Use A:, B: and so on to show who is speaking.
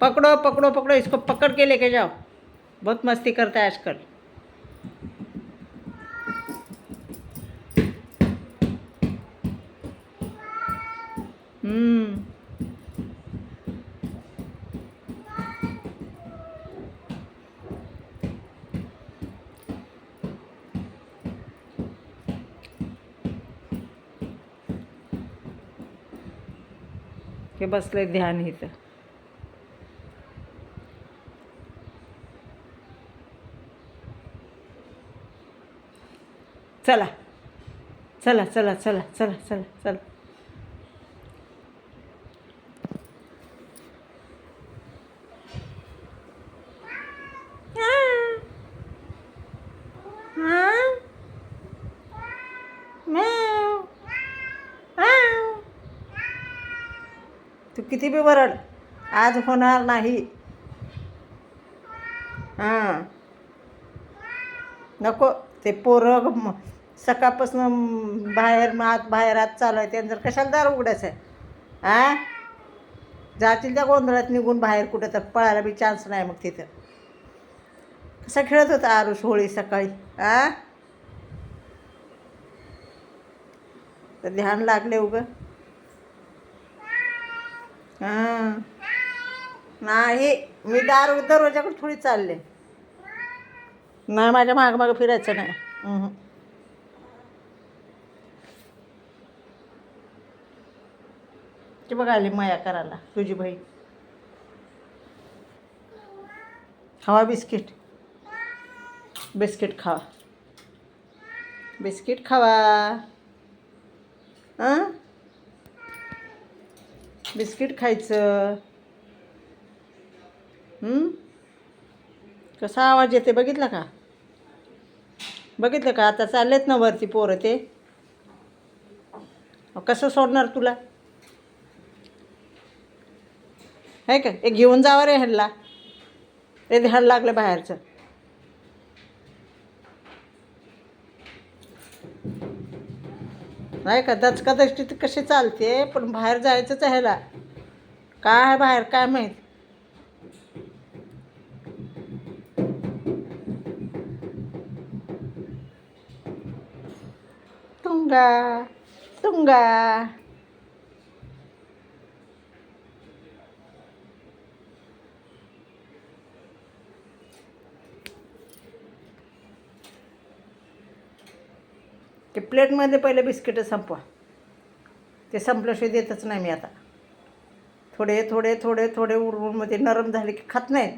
A: पकड़ो पकड़ो पकड़ो इसको पकड़ के लेके जाओ। बहुत मस्ती करता है आजकल। हम्म। हे बसले ध्यान इथं. चला. चला चला चला चला चला चला. तू किती बी वरड आज होणार नाही. हां. नको. ते पोरं सकाळपासून बाहेर आत बाहेर आत चालू आहे. त्यांचं कशाला दार उघडायचं आहे? आ जातील त्या गोंधळात निघून बाहेर कुठं तर. पळायला बी चान्स नाही मग तिथं. कसा खेळत होता आरुष होळी सकाळी? आ तर ध्यान लागले उगं. हां नाही मी दार दरवाजाकडे थोडी चालले. नाही माझ्या मागं मागं फिरायचं नाही. ते ती बघा आली माया करायला तुझी बहीण. खावा बिस्किट. बिस्किट खावा. बिस्किट खावा. हां? बिस्किट खायचं. कसा आवाज येते बघितला का? बघितलं का? आता चाललेत ना वरती पोरं ते. कसं सोडणार तुला? आहे का? एक घेऊन जावं रे ह्यांना. ते ध्यान लागलं बाहेरचं. नाही का? दचकादचकी तर कशी चालते? पण बाहेर जायचंच ह्याला. काय आहे बाहेर? काय माहीत? तुंगा तुंगा. ते प्लेटमध्ये पहिले बिस्किटं संपवा. ते संपल्याशिवाय देतच नाही मी आता. थोडे थोडे थोडे थोडे उडवून मध्ये नरम झाले की खात नाहीत.